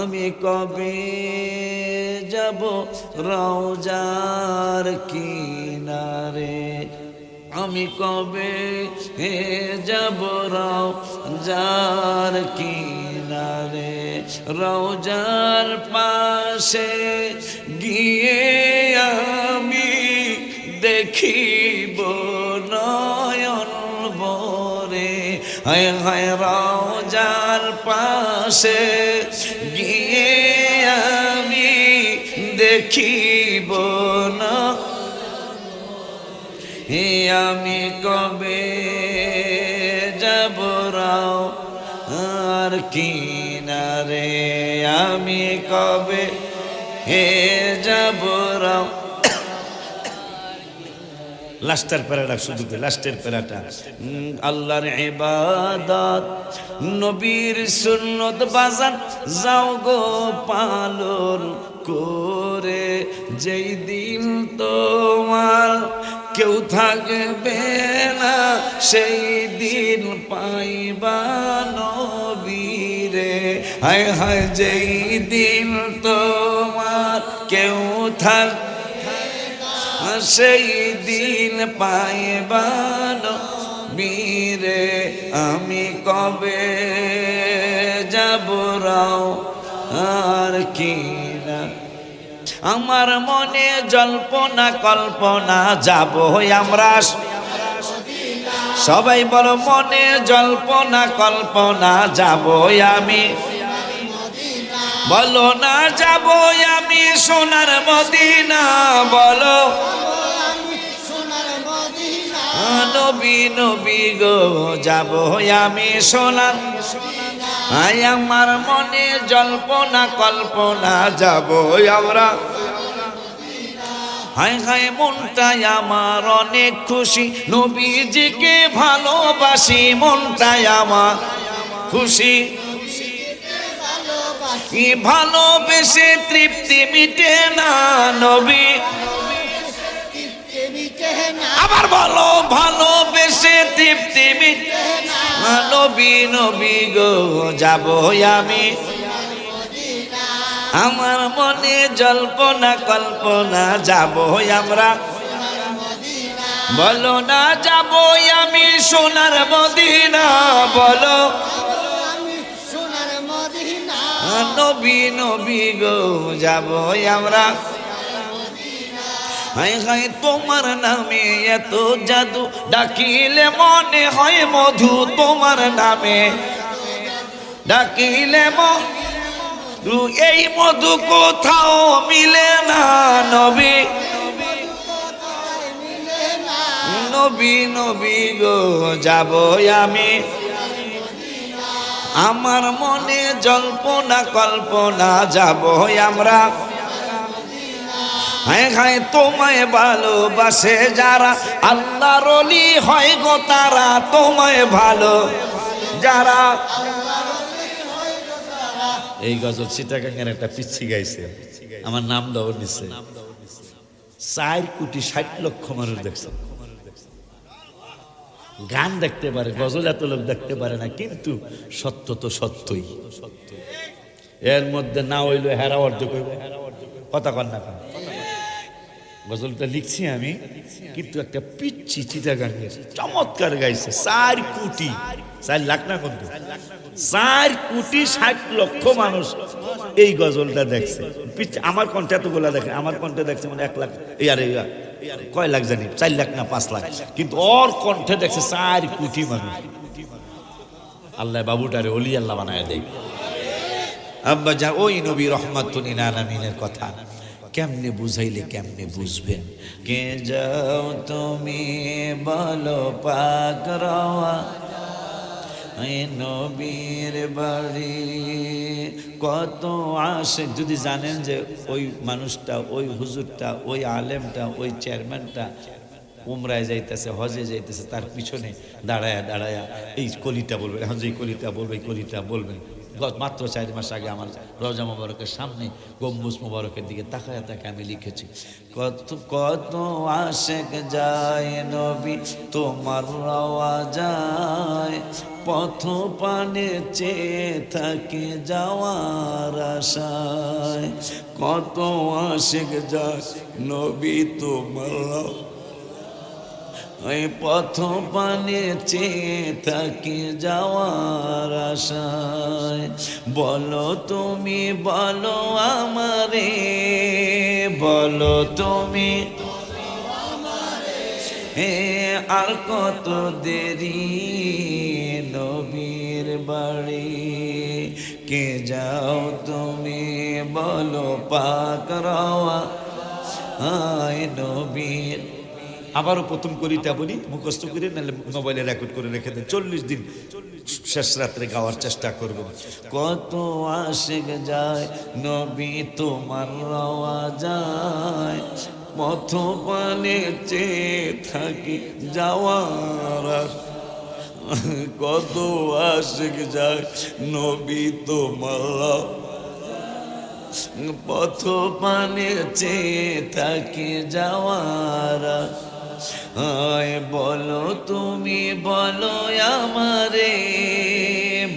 আমি কবে যাব রওজার কিনারে? আমি কবে হে যাব রওজার কিনারে? রওজার পাশে গিয়ে আমি দেখিব নয়ন বরে হায় হায়, রওজার পাশে দেখিব না। হে আমি কবে যাব রাও আর কিনারে? আমি কবে হে যাব রাও? লাস্টের প্যারাটা, শুধু লাস্টের প্যারাটা। আল্লাহর ইবাদত, নবীর সুন্নত বাজান, যাও গো পালন করে, যেই দিন তোমার কেউ থাকবে না, সেই দিন পাইবা নবীরে। হায় হায়, যেই দিন তোমার কেউ থাক, সেই দিন পাইবান বীরে আমি কবে যাব রাও? আর কি আমার মনে জল্পনা কল্পনা যাব আমরা। সবাই বলো, মনে জল্পনা কল্পনা যাব আমি। বলো না, যাব আমি সোনার মদিনা, বলো। নবী নবী গো, যাব আমি সোনার আই, আমার মনে জল্পনা, কল্পনা যাব আমরা। হাই হাই মনটাই আমার অনেক খুশি। নবীজিকে ভালোবাসি মনটাই আমার খুশি। কি ভালোবেসে তৃপ্তি মিটে না নবী। আবার বলো, ভালোবেসে তৃপ্তি মিটে নবী নবী গো, যাব আমি। আমার মনে জল্পনা, কল্পনা, যাব আমরা। বলো না, যাব আমি সোনার মদিনা, বলো। নবী নবী গো, যাব আমরা। হাই হাই তোমার নামে এত জাদু। ডাকিলে মনে হয় মধু, তোমার নামে। ডাকিলে মধু, এই মধু কোথাও মিলে না, নবী। নবী নবী গো, যাব আমি। আমার মনে জল্পনা, কল্পনা, যাব আমরা। হায় হায়, তোমায় ভালোবাসে যারা? আল্লাহর অলি হয় গো তারা, তোমায় ভালো যারা? এই গজল সীতাকাঙ্গের একটা পিচ্ছি গাইছে। আমার নাম দাও নিচ্ছে চার কোটি ষাট লক্ষ মানুষ দেখছে। গান দেখতে পারে, গজল এত লোক দেখতে পারে না, কিন্তু সত্য তো সত্যই। এর মধ্যে না হইল হেরা অর্ধেক হইব কথা কন না গজলটা লিখছি আমি, কিন্তু একটা পিচ্ছি চিতা গানের চমৎকার গাইছে, চার কোটি, চার লাখ না কিন্তু চার কোটি ষাট লক্ষ মানুষ এই গজলটা দেখছে। আমার কণ্ঠে এতগুলা দেখে, আমার কণ্ঠে দেখছে মানে এক লাখ, এই আরে কয় লাখ জানি? চার লাখ না পাঁচ লাখ? কিন্তু ওর কণ্ঠে দেখছে চার কোটি মানুষ। আল্লাহ বাবুটারে অলি আল্লাহ বানায় দেয়। আব্বা যা, ওই নবী রহমাতুল আলামিনের কথা। কেমনে বুঝাইলে কেমনে বুঝবেন কে যাও তুমি বলো পাক নবীর বাড়ি কত আসে। যদি জানেন যে ওই মানুষটা, ওই হুজুরটা, ওই আলেমটা, ওই চেয়ারম্যানটা উমরায় যাইতেছে, হজে যাইতেছে, তার পিছনে দাঁড়ায়া দাঁড়ায়া এই কলিটা এখন যে এই কলিটা বলবে, এই কলিটা বলবেন মাত্র চার মাস আগে আমার রজা মোবারকের সামনে গম্বুজ মোবারকের দিকে তাকায় তাকে আমি লিখেছি, কত কত আশেক যায় নবী, তোমার রওয়া যায় পথ পানে চেয়ে থাকে যাওয়ার আশায়। কত আশেক যায় নবী, তোমার ওই পথ পানে চেয়ে থাকে যাওয়ার আশায়। বলো তুমি, বলো আমারে, বলো তুমি। হে আর কত দেরি নবীর বাড়ি। কে যাও তুমি, বলো পাক রওয়া। আয় নবীর আবারও প্রথম করিটা বলি মুখস্থ করে, নাহলে মোবাইলে রেকর্ড করে রেখে দেন। চল্লিশ দিন শেষ রাত্রে গাওয়ার চেষ্টা করব। কত আশেক যায়, নবী তোমার রওয়া যায়। পথ পানে চেয়ে থাকি যাওয়ার কত আশেক যায়, নবী তোমার পথ পানে চেয়ে থাকি যাওয়ার আয় বলো তুমি, বলো আমারে,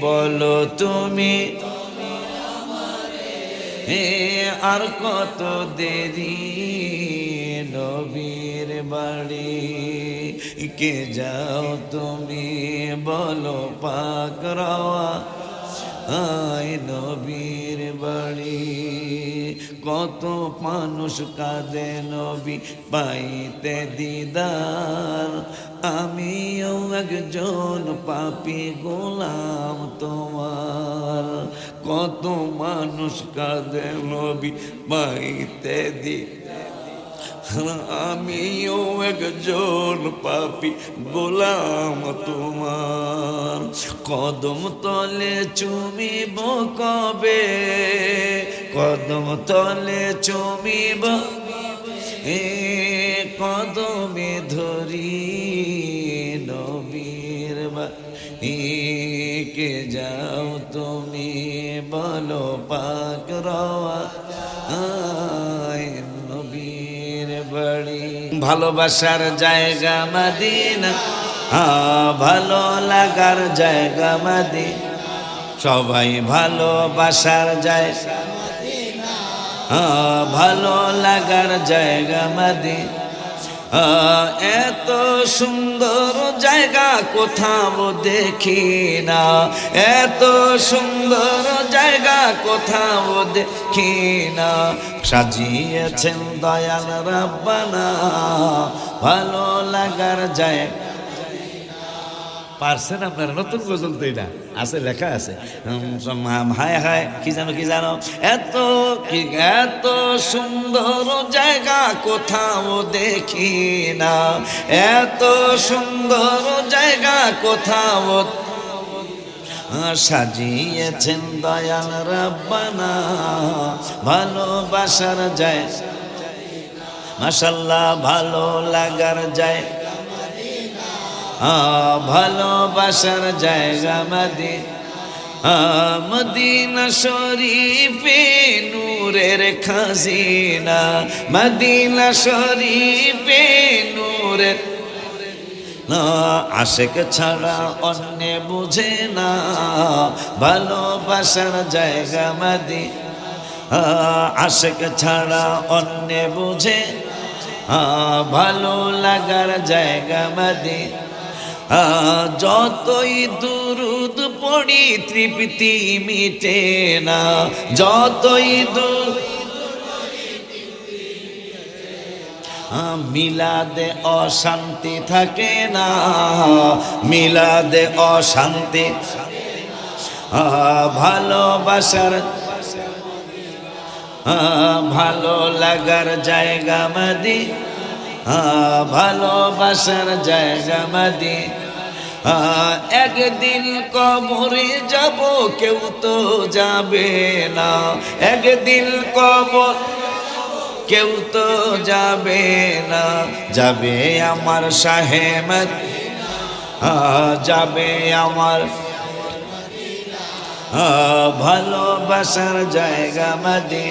বলো তুমি। হে আর কত দেরি নবীর বাড়ি? কে যাও তুমি, বলো পাক রওয়া। আয় নবীর বাড়ি কত মানুষ কাঁদে নবী পাইতে দিদার। আমিও একজন পাপি গোলাম তোমার। কত মানুষ কাঁদে নবী পাইতে দি আমিও একজন পাপি গোলাম তোমার। কদম তলে চুমিব কবে? কদম তলে চুমিব এ কদমে ধরি নবীর বা। কে যাও তুমি বলো পাক রওয়া। নবীর বাড়ি। ভালোবাসার জায়গা মাদিনা। ভালো লাগার জায়গা মাদি। সবাই ভালোবাসার জায়গা আ, ভালো লাগার জায়গা মাদি। আহ, এত সুন্দর জায়গা কোথাও দেখি না। এত সুন্দর জায়গা কোথাও দেখি না। সাজিয়েছেন দয়াল রাব্বানা। ভালো লাগার জায়গা পারছেন আপনারা? নতুন গজল তো এটা। আছে, লেখা আছে। হায় হায়, কি জানো কি জানো এত কি, এত সুন্দর জায়গা কোথাও দেখি না। এত সুন্দর জায়গা কোথাও সাজিয়েছেন দয়াল রাব্বানা। ভালোবাসার যায়। মাসাল্লাহ ভালো লাগার যায়। ভালোবাসার জায়গা মাদি। মদিনা শরীফে নূরের খাজিনা। মদিনা শরীফে নূরের আশেক ছাড়া অন্য বুঝে না। ভালোবাসার জায়গা মাদি। আশেক ছাড়া অন্য বুঝে ভালো লাগার জায়গা মাদি। যতই দুরুদ পড়ি, তৃপ্তি মিটে না। যতই দূর মিলাদে অশান্তি থাকে না। মিলাদে অশান্তি ভালোবাসার ভালো লাগার জায়গা মাদি ভালোবাসার জায়গা মাদি। একদিন কবরে যাব, কেউ তো যাবে না। একদিন কবর, কেউ তো যাবে না। যাবে আমার সাহেমত যাবে আমার ভালোবাসার জায়গা মাদি।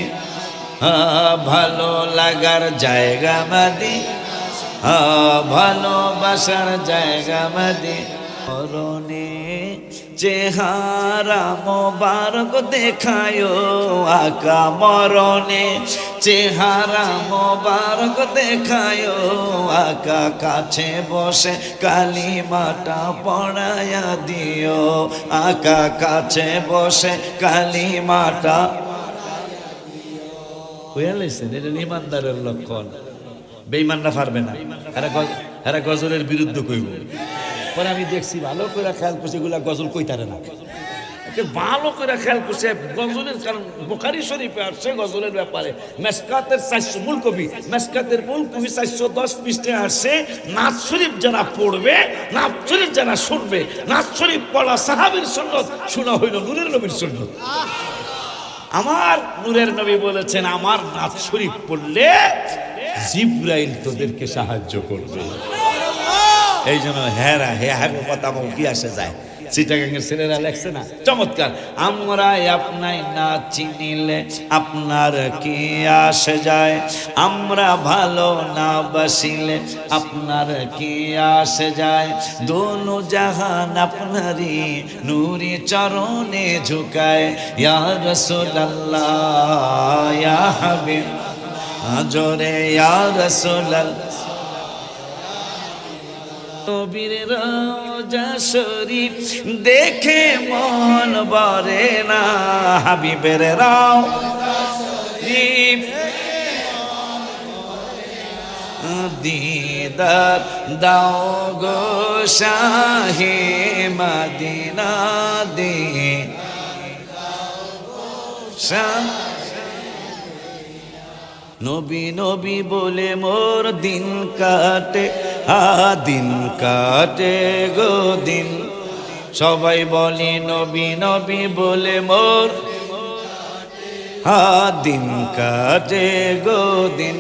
ভালো লাগার জায়গা মাদি। ভালোবাসার জায়গা মাদি। মরণে চেহারা মোবারক দেখায়, আকা মরণে চেহারা মোবারক দেখায়, আকা কাছে বসে কালিমাটা পড়ায়া দিও, আকা কাছে বসে কালিমাটা বুঝা লাইছেন, এটা ইমানদারের লক্ষণ। বেইমানরা পারবে না। এরা গজলের বিরুদ্ধে কইব। পরে আমি দেখছি ভালো করে খেয়াল করছে, এগুলা গজল কইতারে না। ভালো করে খেয়াল করছে, গজলের কারণ বোখারি শরীফে আসছে গজলের ব্যাপারে। মেসকাতের চারশো মূল কবি মেসকাতের মূল কবি চারশো দশ পৃষ্ঠে আসছে, নাচ শরীফ যারা পড়বে, নাচ শরীফ যারা শুনবে, নাচ শরীফ পড়া সাহাবির সন্ন্যত শোনা হইল নূরের নবীর সন্ন্যত আমার নূরের নবী বলেছেন, আমার নাচ শরীফ পড়লে জিব্রাইল তোদেরকে সাহায্য করবে। এই জন্য হ্যাঁ হে হ্যাঁ কথা কি আসে যায়? চিটাগাঙ্গের ছেলেরা লেখছে না? চমৎকার। আমরা আপনাই না চিনিলে আপনার কি আসে যায়? আমরা ভালো না বাসিলে আপনার কি আসে যায়? দোনো জাহান আপনারই নূরি চরণে ঝুকায়। ইয়া রাসূলুল্লাহ, ইয়া হাবিব। আজরে রাসূলুল্লাহ। নবীর রোজা দেখে মন বরে না। হাবিবের রাও দিদার দাও গো শাহে মদিনা দে। শাহ নবী নবী বলে মোর দিন কাটে আ দিন কাটে গো দিন। সবাই বলি নবী নবী বলে মোর আ দিন কাটে গো দিন।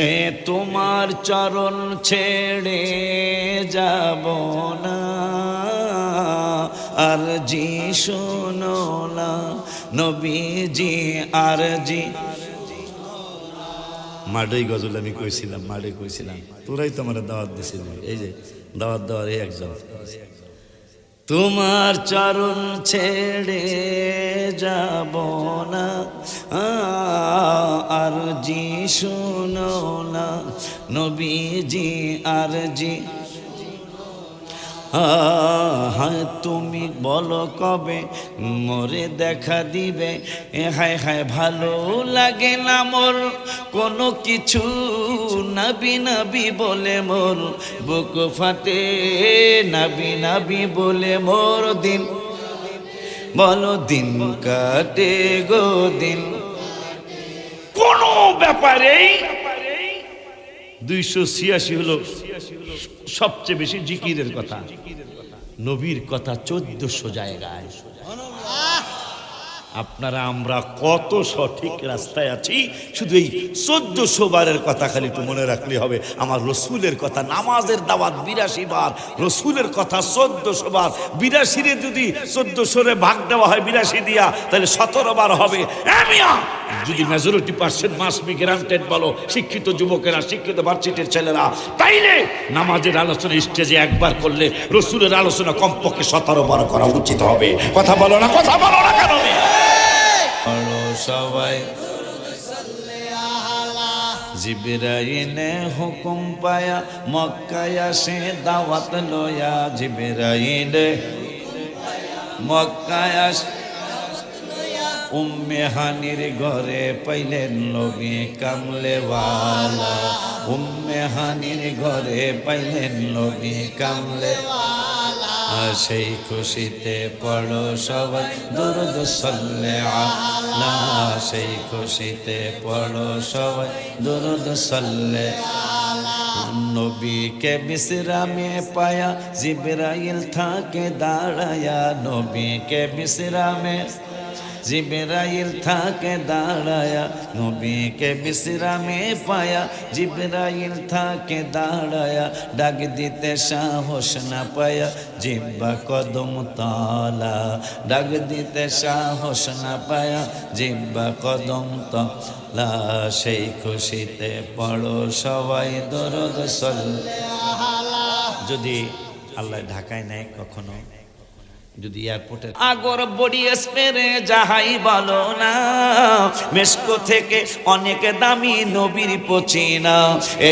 এ তোমার চরণ ছেড়ে যাব না, আর জি শোনো না, নবীজি আর জি মাঠেই গজল আমি কইছিলাম মাঠে কইছিলাম। তোরাই তো আমার দাওয়াত দিছিল এই যে, দাওয়াত দেওয়ার এই একজন। তোমার চরণ ছেড়ে যাব না, আর জি শুনো না, নবীজি আর জি হ্যাঁ তুমি বলো কবে মরে দেখা দিবে? এ হায় হায়, ভালো লাগে না মোর। কোনো কিছু নাবি নাবি বলে মোর। বুক ফাটে নাবি নাবি বলে মোর দিন। বলো দিন কাটে গো দিন। কোনো ব্যাপারেই দুইশো ছিয়াশি হলো সবচেয়ে বেশি জিকিরের কথা। নবীর কথা চোদ্দশো জায়গায়। আপনারা, আমরা কত সঠিক রাস্তায় আছি? শুধু এই চোদ্দশো বারের কথা খালি একটু মনে রাখলে হবে। আমার রসুলের কথা, নামাজের দাওয়াত বিরাশি বার। রসুলের কথা চোদ্দশো বার বিরাশিরে যদি চোদ্দশোরে ভাগ দেওয়া হয়, বিরাশি দিয়া, তাহলে সতেরো বার হবে! যদি majority percent must be granted বলো, শিক্ষিত যুবকেরা, শিক্ষিত ভার্সিটির ছেলেরা, তাইলে নামাজের আলোচনা স্টেজে একবার করলে রসুলের আলোচনা কমপক্ষে সতেরো বার করা উচিত হবে। কথা বলো না, কথা বলো না কেন বড় সবাই। জিবরাইনে হুকুম পায়া, মক্কায় আসে দাওয়াত লয়া জিবরাইনে মক্কায় উম্মে হানির ঘরে পাইলেন নবী কামলেওয়ালা। উম্মে হানির ঘরে পাইলেন নবী কামলে আর সেই খুশিতে পড়ো সবাই। দুরুদ সাল্লে আলা। সেই খুশিতে পড়ো সবাই। দুরুদ সাল্লে নবীকে বিশ্রামে পায়া জিবরাইল থাকে দাঁড়ায়া। নবীকে বিশ্রামে জিবরাইল থাকে দাঁড়ায়া, নবীকে বিশ্রামে পায়া। জিবরাইল থাকে দাঁড়ায়া, ডাক দিতে সাহস না পায়া। জিব্বা কদম তলা, ডাক দিতে সাহস না পায়া। জিব্বা কদম তলা, সেই খুশিতে পড়ো সবাই দরদ সল। যদি আল্লাহ ঢাকায় নেয় কখনো। যদি এয়ারপোর্টে আগর বডি স্পেরে যাহাই বলো না, মেস্কো থেকে অনেক দামি নবীর পচিনা।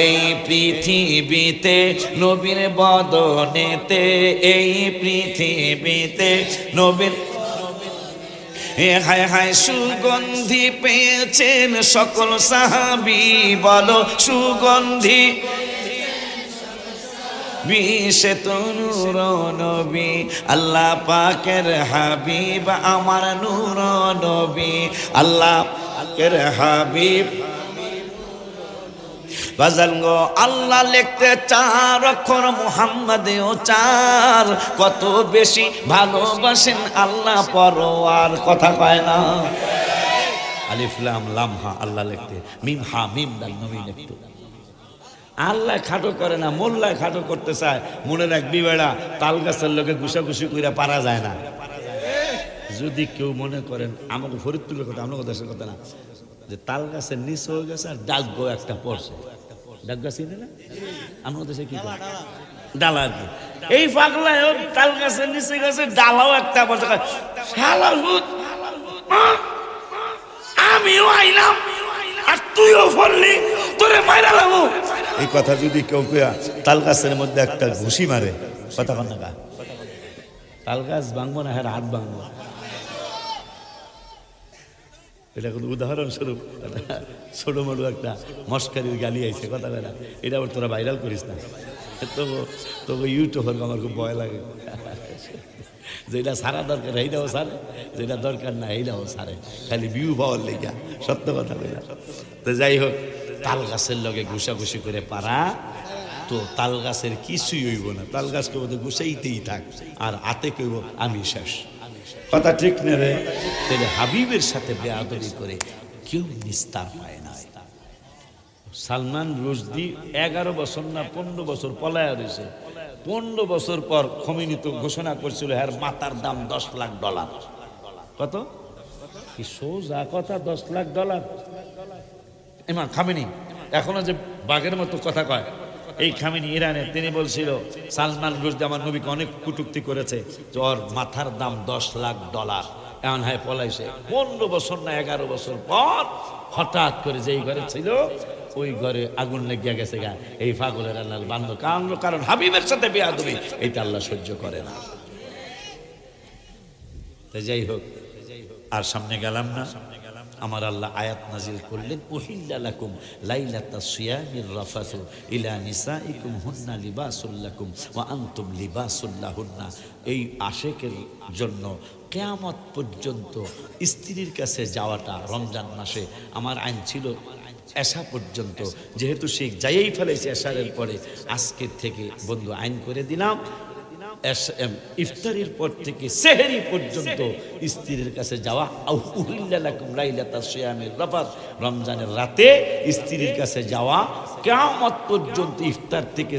এই পৃথিবীতে নবীর বদনেতে, এই পৃথিবীতে নবীর হায় হায় সুগন্ধি পেয়েছেন সকল সাহাবি, বলো সুগন্ধি বিশে তনুর নবী, আল্লাহ পাকের হাবিব, আমার নূর নবী, আল্লাহ পাকের হাবিব। বাজান গো, আল্লাহ লিখতে চার অক্ষর মুহাম্মাদেও চার, কত বেশি ভালোবাসেন আল্লাহ পরোয়ার, কথা কয় না? আলিফ লাম লাম আল্লাহ লিখতে, মিম হা, মিম দাল নবী লিখতে। আল্লাহ খাটো করে না মোল্লা খাটো করতে চায়। মনে রাখবি বেড়া তাল গাছের লোকে ঘুষাঘুষি করে পারা যায় না। যদি কেউ মনে করেন আমাকে ফরিদপুরের কথা আমাকে দেশের কথা না যে তাল গাছের নিচ হয়ে গেছে আর ডাক একটা পড়ছে। ডাক গাছ চিনে না? আমাদের দেশে কি ডালা আর কি। এই পাগলা তাল গাছের নিচে গেছে ডালাও একটা পড়ছে। শালা ভূত, আমিও আইলাম আর তুইও ফললি তোরে মাইরা লামু এই কথা যদি কেউ কেউ তাল গাছের মধ্যে একটা ঘুষি মারে, কথা কন না। তাল গাছ ভাঙবো না হ্যাঁ হাত ভাঙবো। এটা কোনো উদাহরণস্বরূপ, ছোট মোটো একটা মস্কারির গালি আইছে, কথা বেলা এটা আবার তোরা ভাইরাল করিস না। তবু তবু ইউটিউবার আমার খুব ভয় লাগে। যেটা সারা দরকার এইটাও সারে। যেটা দরকার না এইটাও সারে। খালি ভিউ পাওয়ার লেগা, সত্য কথা বলে তো যাই হোক, তাল গাছের লগে ঘুষাঘুষি করে পারা, তো তাল গাছের কিছুই হইব না। তাল গাছকে বোধহয় ঘুষাইতেই থাক, আর আতে কইব আমি শেষ। কথা ঠিক না রে? তাহলে হাবিবের সাথে বেআদবি করে কেউ নিস্তার পায় না। সালমান রুশদি এগারো বছর না পনেরো বছর পলায়া রয়েছে পনেরো বছর পর খমিনিত ঘোষণা করছিল, হ্যার মাতার দাম দশ লাখ ডলার। কত? কি সোজা কথা, দশ লাখ ডলার? ইমান খামিনি, এখনও যে বাঘের মতো কথা কয়, এই খামিনি ইরানে তিনি বলছিল, সালমান রুশদি আমার নবীকে অনেক কুটুক্তি করেছে যে ওর মাথার দাম দশ লাখ ডলার। এমন হয় পলাইছে। পনেরো বছর না এগারো বছর পর হঠাৎ করে যেই ঘরে ছিল ওই ঘরে আগুন লেগে গেছে গা। এই ফাগলের আল্লাহ বান্ধব কারণ কারণ হাবিবের সাথে বিয়া তুমি এইটা আল্লাহ সহ্য করে না। যাই হোক, আর সামনে গেলাম না। আমার আল্লাহ আয়াত নাজিল করলেন ওহিল্লা লাকুম লাইলাতা সিয়ামির রাফাতু ইলা নিসাইকুম হুন্না লিবাসুল্লাকুম ওয়া আনতুম লিবাসুল্লাহুন্না এই আশেকের জন্য কেয়ামত পর্যন্ত স্ত্রীর কাছে যাওয়াটা রমজান মাসে আমার আইন ছিল এশা পর্যন্ত। যেহেতু সে যাইয়েই ফেলেছে এসারের পরে, আজকের থেকে বন্ধু আইন করে দিলাম। ইফতারের পর থেকে সেহেরি পর্যন্ত স্ত্রীর কাছে যাওয়া। রমজানের রাতে স্ত্রীর কাছে যাওয়া। কেমন পর্যন্ত ইফতার থেকে